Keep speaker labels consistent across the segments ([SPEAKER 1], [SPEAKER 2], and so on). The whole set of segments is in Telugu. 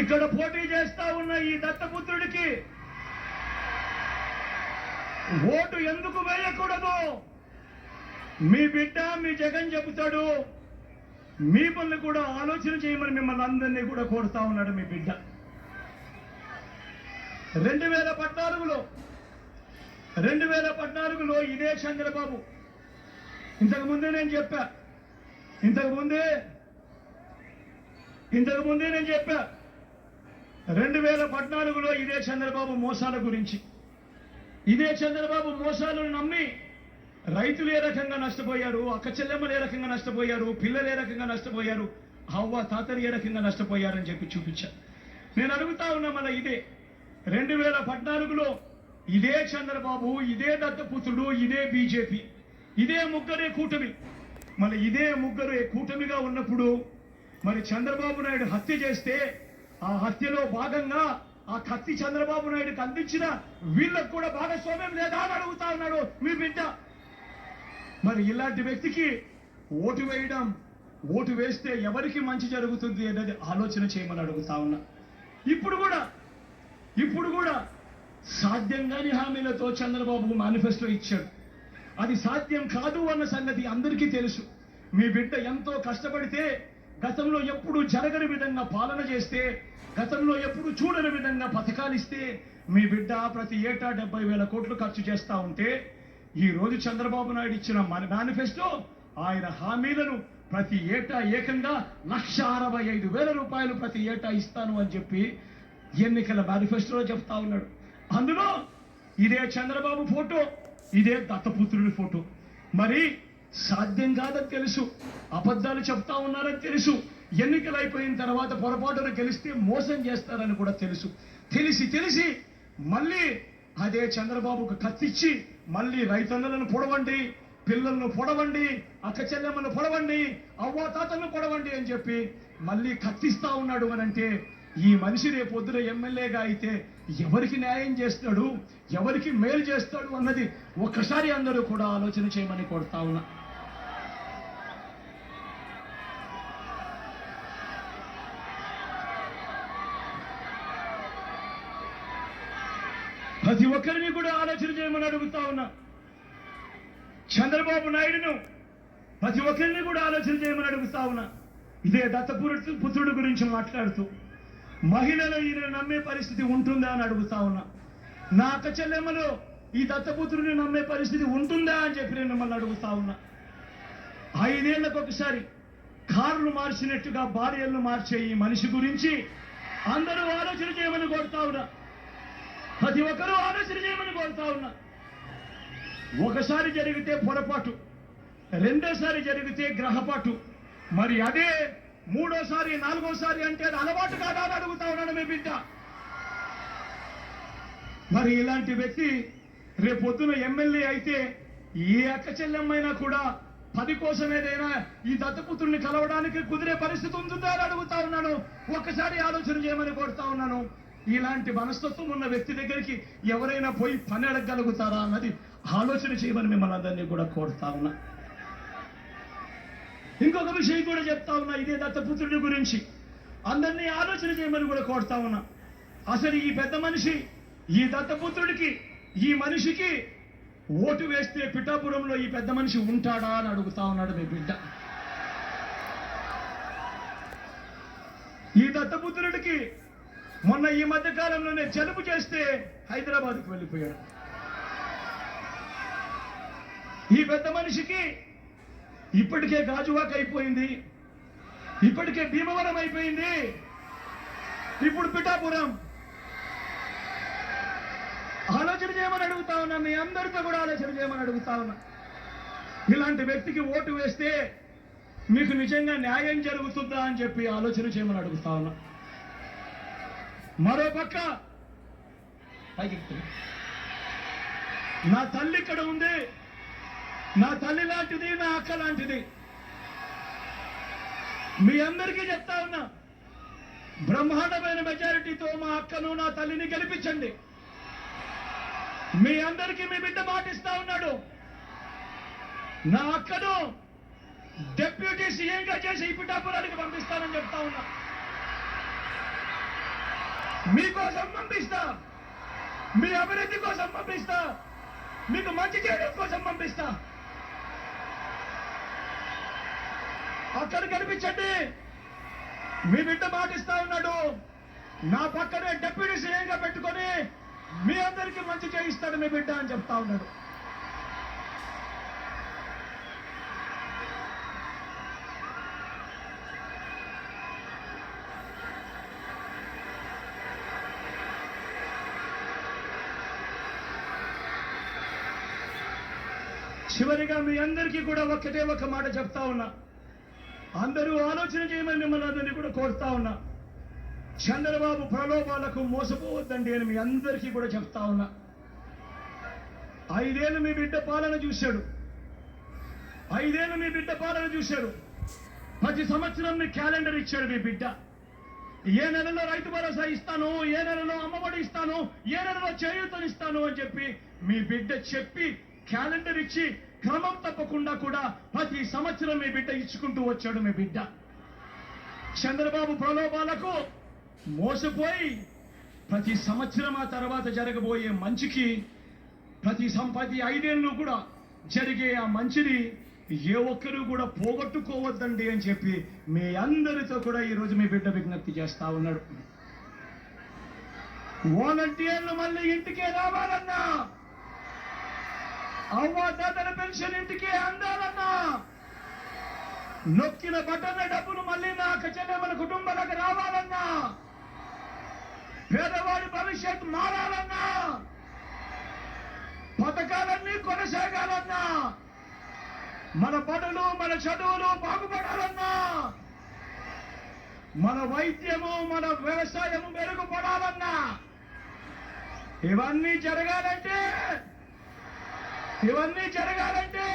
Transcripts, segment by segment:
[SPEAKER 1] ఇక్కడ పోటీ చేస్తా ఉన్న ఈ దత్తపుత్రుడికి ఓటు ఎందుకు వేయకూడదు? మీ బిడ్డ మీ జగన్ చెబుతాడు. మిమ్మల్ని కూడా ఆలోచన చేయమని మిమ్మల్ని అందరినీ కూడా కోరుతా ఉన్నాడు మీ బిడ్డ. రెండు వేల పద్నాలుగులో రెండు వేల పద్నాలుగులో ఇదే చంద్రబాబు. ఇంతకు ముందే నేను చెప్పా. ఇంతకు ముందే ఇంతకు ముందే నేను చెప్పా. రెండు వేల పద్నాలుగులో ఇదే చంద్రబాబు మోసాల గురించి. ఇదే చంద్రబాబు మోసాలను నమ్మి రైతులు ఏ రకంగా నష్టపోయారు అక్క చెల్లెమ్మలు ఏ రకంగా నష్టపోయారు పిల్లలు ఏ రకంగా నష్టపోయారు అవ్వ తాతలు ఏ రకంగా నష్టపోయారని చెప్పి చూపించా. నేను అడుగుతా ఉన్నా మళ్ళీ ఇదే. రెండు వేల పద్నాలుగులో ఇదే చంద్రబాబు ఇదే దత్తపుత్రుడు ఇదే బీజేపీ ఇదే ముగ్గురే కూటమి. మరి ఇదే ముగ్గురే కూటమిగా ఉన్నప్పుడు మరి చంద్రబాబు నాయుడు హత్య చేస్తే ఆ హత్యలో భాగంగా ఆ కత్తి చంద్రబాబు నాయుడుకి అందించిన వీళ్ళకు కూడా భాగస్వామ్యం లేదా అని అడుగుతా ఉన్నాడు. మీ బిడ్డ. మరి ఇలాంటి వ్యక్తికి ఓటు వేయడం ఓటు వేస్తే ఎవరికి మంచి జరుగుతుంది అనేది ఆలోచన చేయమని అడుగుతా ఉన్నా. ఇప్పుడు కూడా ఇప్పుడు కూడా సాధ్యం కాని హామీలతో చంద్రబాబు మేనిఫెస్టో ఇచ్చాడు. అది సాధ్యం కాదు అన్న సంగతి అందరికీ తెలుసు. మీ బిడ్డ ఎంతో కష్టపడితే గతంలో ఎప్పుడు జరగని విధంగా పాలన చేస్తే గతంలో ఎప్పుడు చూడని విధంగా పథకాలు ఇస్తే మీ బిడ్డ ప్రతి ఏటా డెబ్బై వేల కోట్లు ఖర్చు చేస్తూ ఉంటే ఈ రోజు చంద్రబాబు నాయుడు ఇచ్చిన మన మేనిఫెస్టో ఆయన హామీలను ప్రతి ఏటా ఏకంగా లక్ష అరవై ఐదు వేల రూపాయలు ప్రతి ఏటా ఇస్తాను అని చెప్పి ఎన్నికల మేనిఫెస్టోలో చెప్తా ఉన్నాడు. అందులో ఇదే చంద్రబాబు ఫోటో ఇదే దత్తపుత్రుడి ఫోటో. మరి సాధ్యం కాదని తెలుసు. అబద్ధాలు చెప్తా ఉన్నారని తెలుసు. ఎన్నికలు అయిపోయిన తర్వాత పొరపాటున గెలిస్తే మోసం చేస్తారని కూడా తెలుసు. తెలిసి తెలిసి మళ్ళీ అదే చంద్రబాబుకు కత్తిచ్చి మళ్ళీ రైతన్నలను పొడవండి పిల్లలను పొడవండి అక్క చెల్లెమ్మను పొడవండి అవ్వాతాతలను పొడవండి అని చెప్పి మళ్ళీ కత్తిస్తా ఉన్నాడు అని అంటే ఈ మనిషి రేపు ఎమ్మెల్యేగా అయితే ఎవరికి న్యాయం చేస్తాడు ఎవరికి మేలు చేస్తాడు అన్నది ఒక్కసారి అందరూ కూడా ఆలోచన చేయమని కోరుతా ఉన్నా. ప్రతి ఒక్కరిని కూడా ఆలోచన చేయమని అడుగుతా ఉన్నా. చంద్రబాబు నాయుడును ప్రతి ఒక్కరిని కూడా ఆలోచన చేయమని అడుగుతా ఉన్నా. ఇదే దత్తపురుడు పుత్రుడు గురించి మాట్లాడుతూ మహిళలు ఈయన నమ్మే పరిస్థితి ఉంటుందా అని అడుగుతా ఉన్నా. నా అక్క చెల్లెమ్మలో ఈ దత్తపుత్రుని నమ్మే పరిస్థితి ఉంటుందా అని చెప్పి నేను మిమ్మల్ని అడుగుతా ఉన్నా. ఐదేళ్ళకు ఒకసారి కార్లు మార్చినట్టుగా భార్యలను మార్చే ఈ మనిషి గురించి అందరూ ఆలోచన చేయమని కోరుతా ఉన్నా. ప్రతి ఒక్కరూ ఆలోచన చేయమని కోరుతా ఉన్నా. ఒకసారి జరిగితే పొరపాటు రెండోసారి జరిగితే గ్రహపాటు మరి అదే మూడోసారి నాలుగోసారి అంటే అది అలవాటు కాదా అని అడుగుతా ఉన్నాడు మీ బిడ్డ. మరి ఇలాంటి వ్యక్తి రేపొద్దున ఎమ్మెల్యే అయితే ఏ అక్క చెల్లెమ్మైనా కూడా పది కోసం ఏదైనా ఈ దత్తపుత్రుని కలవడానికి కుదిరే పరిస్థితి ఉంటుందా అని అడుగుతా ఉన్నాను. ఒక్కసారి ఆలోచన చేయమని కోరుతా ఉన్నాను. ఇలాంటి మనస్తత్వం ఉన్న వ్యక్తి దగ్గరికి ఎవరైనా పోయి పని అడగగలుగుతారా అన్నది ఆలోచన చేయమని మిమ్మల్ని అందరినీ కూడా కోరుతా ఉన్నా. ఇంకొక విషయం కూడా చెప్తా ఉన్నా ఇదే దత్తపుత్రుడి గురించి. అందరినీ ఆలోచన చేయమని కూడా కోరుతా ఉన్నా. అసలు ఈ పెద్ద మనిషి ఈ దత్తపుత్రుడికి ఈ మనిషికి ఓటు వేస్తే పిఠాపురంలో ఈ పెద్ద మనిషి ఉంటాడా అని అడుగుతా ఉన్నాడు మీ బిడ్డ. ఈ దత్తపుత్రుడికి మొన్న ఈ మధ్య కాలంలోనే జలుబు చేస్తే హైదరాబాద్కు వెళ్ళిపోయాడు. ఈ పెద్ద మనిషికి ఇప్పటికే గాజువాక్ అయిపోయింది. ఇప్పటికే భీమవరం అయిపోయింది. ఇప్పుడు పిఠాపురం. ఆలోచన చేయమని అడుగుతా ఉన్నా మీ అందరితో కూడా ఆలోచన చేయమని అడుగుతా ఉన్నా. ఇలాంటి వ్యక్తికి ఓటు వేస్తే మీకు నిజంగా న్యాయం జరుగుతుందా అని చెప్పి ఆలోచన చేయమని అడుగుతా ఉన్నా. మరో పక్క. నా తల్లి ఇక్కడ ఉంది. నా తల్లి లాంటిది నా అక్క లాంటిది. మీ అందరికీ చెప్తా ఉన్నా బ్రహ్మాండమైన మెజారిటీతో మా అక్కను నా తల్లిని గెలిపించండి. మీ అందరికీ మీ బిడ్డ మాటిస్తా ఉన్నాడు. నా అక్కను డెప్యూటీ సీఎంగా చేసి ఈ పిఠాపురానికి పంపిస్తానని చెప్తా ఉన్నా. మీకోసం పంపిస్తా. మీ అభివృద్ధి కోసం పంపిస్తా. మీకు మంచి చేయడం కోసం పంపిస్తా. అక్కడ కనిపించండి. మీ బిడ్డ మాటిస్తా ఉన్నాడు. నా పక్కనే డెప్యూటీ సీఎంగా పెట్టుకొని మీ అందరికీ మంచి చేయిస్తాడు మీ బిడ్డ అని చెప్తా ఉన్నాడు. చివరిగా మీ అందరికీ కూడా ఒక్కటే ఒక మాట చెప్తా ఉన్నా. అందరూ ఆలోచన చేయమని మిమ్మల్ని అందరినీ కూడా కోరుతా ఉన్నా. చంద్రబాబు ప్రలోభాలకు మోసపోవద్దండి అని మీ అందరికీ కూడా చెప్తా ఉన్నా. ఐదేళ్ళు మీ బిడ్డ పాలన చూశాడు. ఐదేళ్ళు మీ బిడ్డ పాలన చూశాడు. ప్రతి సంవత్సరం మీ క్యాలెండర్ ఇచ్చాడు మీ బిడ్డ. ఏ నెలలో రైతు భరోసా ఇస్తాను ఏ నెలలో అమ్మఒడి ఇస్తాను ఏ నెలలో చేయూతనిస్తాను అని చెప్పి మీ బిడ్డ చెప్పి క్యాలెండర్ ఇచ్చి క్రమం తప్పకుండా కూడా ప్రతి సంవత్సరం మీ బిడ్డ ఇచ్చుకుంటూ వచ్చాడు మీ బిడ్డ. చంద్రబాబు ప్రలోభాలకు మోసపోయి ప్రతి సంవత్సరం ఆ తర్వాత జరగబోయే మంచికి ప్రతి సంపతి ఐదేళ్ళు కూడా జరిగే ఆ మంచిని ఏ ఒక్కరూ కూడా పోగొట్టుకోవద్దండి అని చెప్పి మీ అందరితో కూడా ఈ రోజు మీ బిడ్డ విజ్ఞప్తి చేస్తా ఉన్నాడు. వాలంటీర్లు మళ్ళీ ఇంటికే రావాలన్నా అవ్వాదాతల పెన్షన్ ఇంటికి అందాలన్నా. నొక్కిన బటన్ల డబ్బులు మళ్ళీ నా చెల్లెమ్మల కుటుంబాలకు రావాలన్నా. పేదవాడి భవిష్యత్ మారాలన్నా. పథకాలన్నీ కొనసాగాలన్నా. మన బడులు మన చదువులు బాగుపడాలన్నా. మన వైద్యము మన వ్యవసాయము మెరుగుపడాలన్నా. ఇవన్నీ జరగాలంటే ఇవన్నీ జరగాలంటే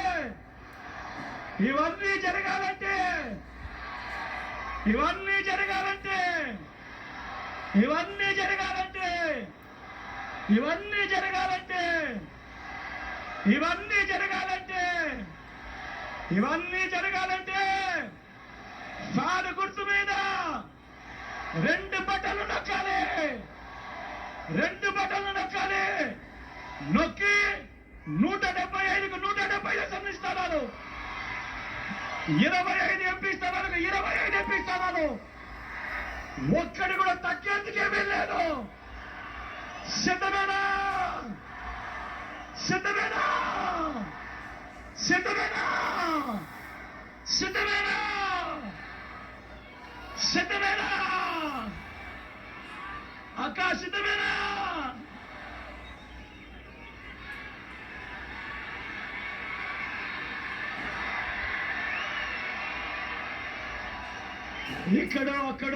[SPEAKER 1] ఇవన్నీ జరగాలంటే ఇవన్నీ జరగాలంటే ఇవన్నీ జరగాలంటే ఇవన్నీ జరగాలంటే ఇవన్నీ జరగాలంటే ఇవన్నీ జరగాలంటే ఫ్యాన్ గుర్తు మీద రెండు బట్టలు నొక్కాలి రెండు బట్టలు నొక్కాలి నొక్కి నూట డెబ్బై ఐదుకు నూట డెబ్బై ఐదు అసెంబ్లీ స్థానాలు ఇరవై ఐదు ఎంపీ స్థానాలకు ఇరవై ఐదు ఎంపీ స్థానాలు. ఒక్కడి కూడా తగ్గేందుకేమీ లేదు. సిద్ధమేనా? సిద్ధమేనా? సిద్ధమేనా? సిద్ధమేనా? ఎక్కడో అక్కడ